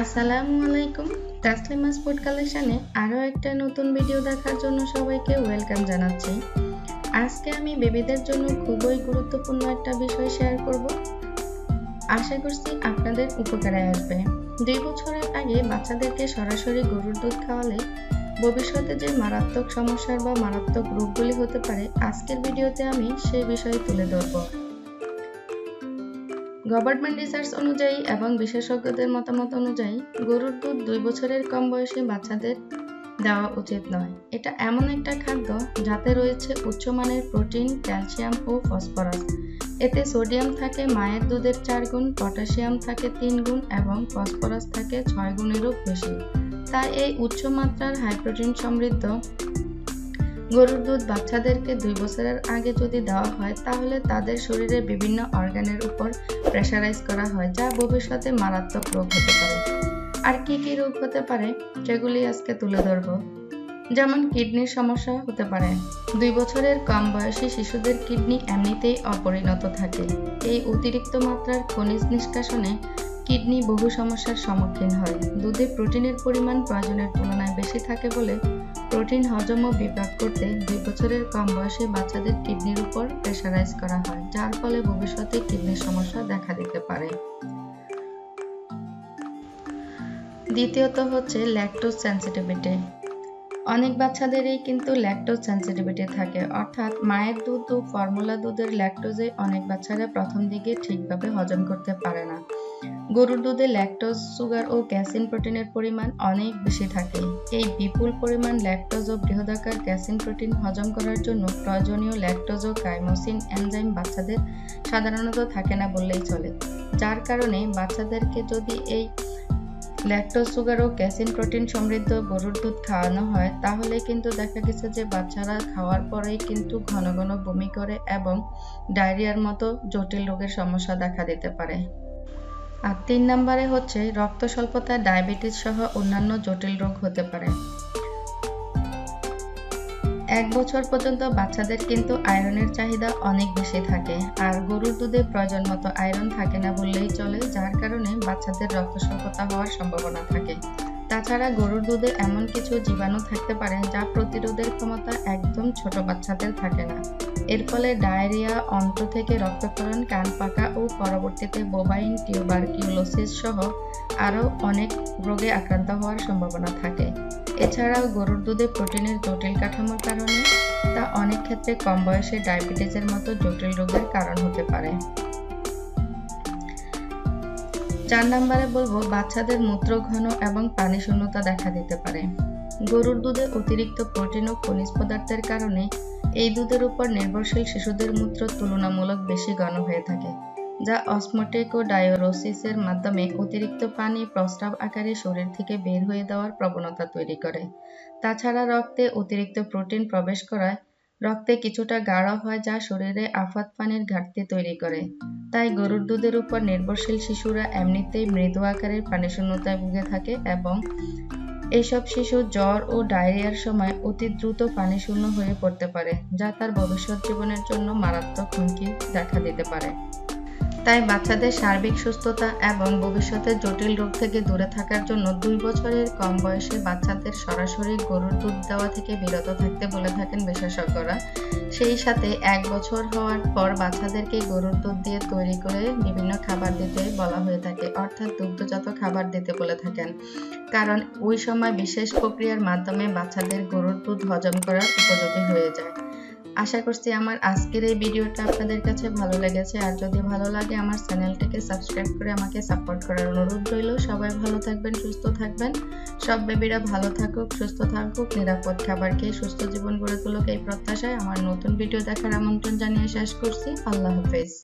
আসসালামু আলাইকুম। তাসলিমাস ফুড কালেকশনে আরও একটা নতুন ভিডিও দেখার জন্য সবাইকে ওয়েলকাম জানাচ্ছি। আজকে আমি বেবিদের জন্য খুবই গুরুত্বপূর্ণ একটা বিষয় শেয়ার করব। আশা করছি আপনাদের উপকারে আসবে। দুই বছরের আগে বাচ্চাদেরকে সরাসরি গরুর দুধ খাওয়ালে ভবিষ্যতে যে মারাত্মক সমস্যার বা মারাত্মক রোগগুলি হতে পারে, আজকের ভিডিওতে আমি সেই বিষয়ে তুলে ধরবো। গভর্নমেন্ট রিসার্চ অনুযায়ী এবং বিশেষজ্ঞদের মতামত অনুযায়ী গরুর দুধ দুই বছরের কম বয়সী বাচ্চাদের দেওয়া উচিত নয়। এটা এমন একটা খাদ্য যাতে রয়েছে উচ্চমানের প্রোটিন, ক্যালসিয়াম ও ফসফরাস। এতে সোডিয়াম থাকে মায়ের দুধের চার গুণ, পটাশিয়াম থাকে তিন গুণ এবং ফসফরাস থাকে ছয় গুণেরও বেশি। তাই এই উচ্চ মাত্রার সমৃদ্ধ গরুর দুধ বাচ্চাদেরকে দুই বছরের আগে যদি দেওয়া হয়, তাহলে তাদের শরীরে বিভিন্ন অর্গানের উপর প্রেশারাইজ করা হয়, যা ভবিষ্যতে মারাত্মক রোগ হতে পারে। আর কি কি রোগ হতে পারে, সেগুলি আজকে তুলে ধরব। যেমন কিডনির সমস্যা হতে পারে। দুই বছরের কম বয়সী শিশুদের কিডনি এমনিতেই অপরিণত থাকে। এই অতিরিক্ত মাত্রার খনিজ নিষ্কাশনে কিডনি বহু সমস্যার সম্মুখীন হয়। দুধে প্রোটিনের পরিমাণ প্রয়োজনের তুলনায় বেশি থাকে বলে প্রোটিন হজম ও বিপাক করতে দুই বছরের কম বয়সে বাচ্চাদের কিডনির উপর প্রেশারাইজ করা হয়, যার ফলে ভবিষ্যতে কিডনির সমস্যা দেখা দিতে পারে। দ্বিতীয়ত হচ্ছে ল্যাকটোজ সেন্সিটিভিটি অনেক বাচ্চাদেরই কিন্তু ল্যাকটোজ সেন্সিটিভিটি থাকে। অর্থাৎ মায়ের দুধ ও ফর্মুলা দুধের ল্যাকটোজে অনেক বাচ্চারা প্রথম দিকে ঠিকভাবে হজম করতে পারে না। গরুর দুধে ল্যাকটোজ সুগার ও ক্যাসিন প্রোটিনের পরিমাণ অনেক বেশি থাকে। এই বিপুল পরিমাণ ল্যাকটোজ ও বৃহদাকার ক্যাসিন প্রোটিন হজম করার জন্য প্রয়োজনীয় ল্যাকটোজ ও কাইমোসিন এনজাইম বাচ্চাদের সাধারণত থাকে না বললেই চলে। যার কারণে বাচ্চাদেরকে যদি এই ল্যাকটোজ সুগার ও ক্যাসিন প্রোটিন সমৃদ্ধ গরুর দুধ খাওয়ানো হয়, তাহলে কিন্তু দেখা গেছে যে বাচ্চারা খাওয়ার পরেই কিন্তু ঘন ঘন বমি করে এবং ডায়রিয়ার মতো জটিল রোগের সমস্যা দেখা দিতে পারে। আর তিন নম্বরে হচ্ছে রক্ত স্বল্পতা ডায়াবেটিস সহ অন্যান্য জটিল রোগ হতে পারে। এক বছর পর্যন্ত বাচ্চাদের কিন্তু আয়রনের চাহিদা অনেক বেশি থাকে। আর গরুর দুধে প্রয়োজন মতো আয়রন থাকে না বললেই চলে, যার কারণে বাচ্চাদের রক্ত স্বল্পতা হওয়ার সম্ভাবনা থাকে। তাছাড়া গরুর দুধে এমন কিছু জীবাণু থাকতে পারে যা প্রতিরোধের ক্ষমতা একদম ছোট বাচ্চাদের থাকে না। এর ফলে ডায়রিয়া, অন্ত্র থেকে রক্তক্ষরণ, কান পাকা ও পরবর্তীতে বোবাইন, টিউবারকিউলোসিস সহ আরও অনেক রোগে আক্রান্ত হওয়ার সম্ভাবনা থাকে। এছাড়াও গরুর দুধে প্রোটিনের জটিল কাঠামোর কারণে তা অনেক ক্ষেত্রে কম বয়সে ডায়াবেটিসের মতো জটিল রোগের কারণ হতে পারে। চার নম্বরে বলব, বাচ্চাদের মূত্র ঘন এবং পানি শূন্যতা দেখা দিতে পারে। গরুর দুধে অতিরিক্ত প্রোটিন ও খনিজ পদার্থের কারণে এই দুধের উপর নির্ভরশীল শিশুদের মূত্র তুলনামূলক বেশি ঘন হয়ে থাকে। যা অসমোটিক ও ডায়োরোসিসের মাধ্যমে অতিরিক্ত পানি প্রস্রাব আকারে শরীর থেকে বের হয়ে দেওয়ার প্রবণতা তৈরি করে। তাছাড়া রক্তে অতিরিক্ত প্রোটিন প্রবেশ করায় রক্তে কিছুটা গাঢ় হয় যা শরীরে আফাত পানির ঘাটতি তৈরি করে। তাই গরুর দুধের উপর নির্ভরশীল শিশুরা এমনিতেই মৃদু আকারের পানি শূন্যতায় ভুগে থাকে এবং এইসব শিশু জ্বর ও ডায়রিয়ার সময় অতি দ্রুত পানি শূন্য হয়ে পড়তে পারে, যা তার ভবিষ্যৎ জীবনের জন্য মারাত্মক হুমকি দেখা দিতে পারে। তাই বাচ্চাদের সার্বিক সুস্থতা এবং ভবিষ্যতে জটিল রোগ থেকে দূরে থাকার জন্য দুই বছরের কম বয়সে বাচ্চাদের সরাসরি গরুর দুধ দেওয়া থেকে বিরত থাকতে বলে থাকেন বিশেষজ্ঞরা। সেই সাথে এক বছর হওয়ার পর বাচ্চাদেরকে গরুর দুধ দিয়ে তৈরি করে বিভিন্ন খাবার দিতে বলা হয়ে থাকে, অর্থাৎ দুগ্ধজাত খাবার দিতে বলে থাকেন। কারণ ওই সময় বিশেষ প্রক্রিয়ার মাধ্যমে বাচ্চাদের গরুর দুধ হজম করার উপযোগী হয়ে যায়। আশা করছি আমার আজকের এই ভিডিওটা আপনাদের কাছে ভালো লেগেছে। আর যদি ভালো লাগে, আমার চ্যানেলটাকে সাবস্ক্রাইব করে আমাকে সাপোর্ট করার অনুরোধ রইল। সবাই ভালো থাকবেন, সুস্থ থাকবেন। সব বেবিরা ভালো থাকুক, সুস্থ থাকুক, নিরাপদ খাবার খেয়ে সুস্থ জীবন গড়ে তুলুক এই প্রত্যাশায় আমার নতুন ভিডিও দেখার আমন্ত্রণ জানিয়ে শেষ করছি। আল্লাহ হাফেজ।